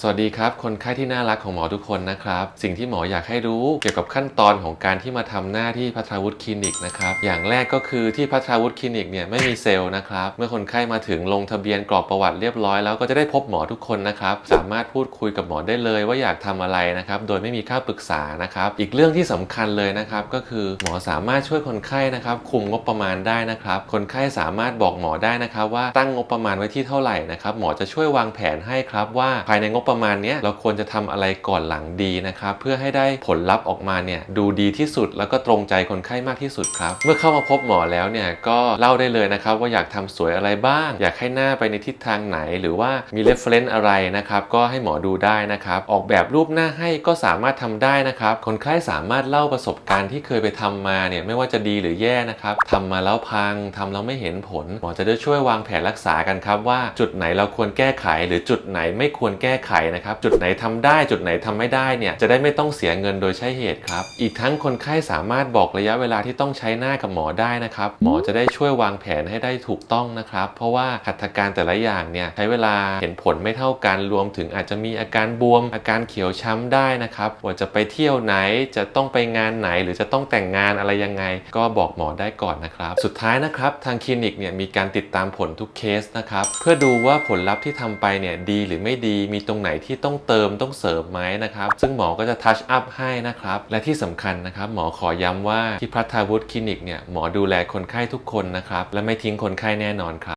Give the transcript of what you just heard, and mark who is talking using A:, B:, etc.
A: สวัสดีครับ คนไข้ที่น่ารักของหมอทุกคนนะครับ สิ่งที่หมออยากให้รู้เกี่ยวกับขั้นตอนของการที่มาทำหน้าที่พัทราวุฒิคลินิกนะครับ อย่างแรกก็คือที่พัทราวุฒิคลินิกเนี่ยไม่มีเซลล์นะครับ เมื่อคนไข้มาถึงลงทะเบียนกรอกประวัติเรียบร้อยแล้วก็จะได้พบหมอทุกคนนะครับ สามารถพูดคุยกับหมอได้เลยว่าอยากทำอะไรนะครับ โดยไม่มีค่าปรึกษานะครับ อีกเรื่องที่สำคัญเลยนะครับก็คือหมอสามารถช่วยคนไข้นะครับคุมงบประมาณได้นะครับ คนไข้สามารถบอกหมอได้นะครับว่าตั้งงบประมาณไว้ที่เท่าไหร่นะครับ หมอจะช่วยวางแผนให้ครับว่าภายในงบประมาณนี้เราควรจะทำอะไรก่อนหลังดีนะครับเพื่อให้ได้ผลลัพธ์ออกมาเนี่ยดูดีที่สุดแล้วก็ตรงใจคนไข้มากที่สุดครับ เมื่อเข้ามาพบหมอแล้วเนี่ยก็เล่าได้เลยนะครับว่าอยากทำสวยอะไรบ้าง อยากให้หน้าไปในทิศทางไหน หรือว่ามี reference อะไรนะครับก็ให้หมอดูได้นะครับออกแบบรูปหน้าให้ก็สามารถทำได้นะครับคนไข้สามารถเล่าประสบการณ์ที่เคยไปทำมาเนี่ยไม่ว่าจะดีหรือแย่นะครับทำมาแล้วพังทำแล้วไม่เห็นผล หมอจะได้ช่วยวางแผนรักษากันครับว่าจุดไหนเราควรแก้ไขหรือจุดไหนไม่ควรแก้ไขนะครับ จุดไหนทำได้จุดไหนทำไม่ได้เนี่ยจะได้ไม่ต้องเสียเงินโดยใช่เหตุครับ อีกทั้งคนไข้สามารถบอกระยะเวลาที่ต้องใช้หน้ากับหมอได้นะครับ หมอจะได้ช่วยวางแผนให้ได้ถูกต้องนะครับ เพราะว่าหัตถการแต่ละอย่างเนี่ยใช้เวลาเห็นผลไม่เท่ากันรวมถึงอาจจะมีอาการบวม อาการเขียวช้ำได้นะครับว่าจะไปเที่ยวไหนจะต้องไปงานไหน หรือจะต้องแต่งงานอะไรยังไง ก็บอกหมอได้ก่อนนะครับ สุดท้ายนะครับทางคลินิกเนี่ยมีการติดตามผลทุกเคสนะครับเพื่อดูว่าผลลัพธ์ที่ทำไปเนี่ยดีหรือไม่ดีมีตรงไหนที่ต้องเติมต้องเสริมไหมนะครับ ซึ่งหมอก็จะทัชอัพให้นะครับ และที่สำคัญนะครับ หมอขอย้ำว่าที่พัฒนาวุฒิคลินิกเนี่ยหมอดูแลคนไข้ทุกคนนะครับ และไม่ทิ้งคนไข้แน่นอนครับ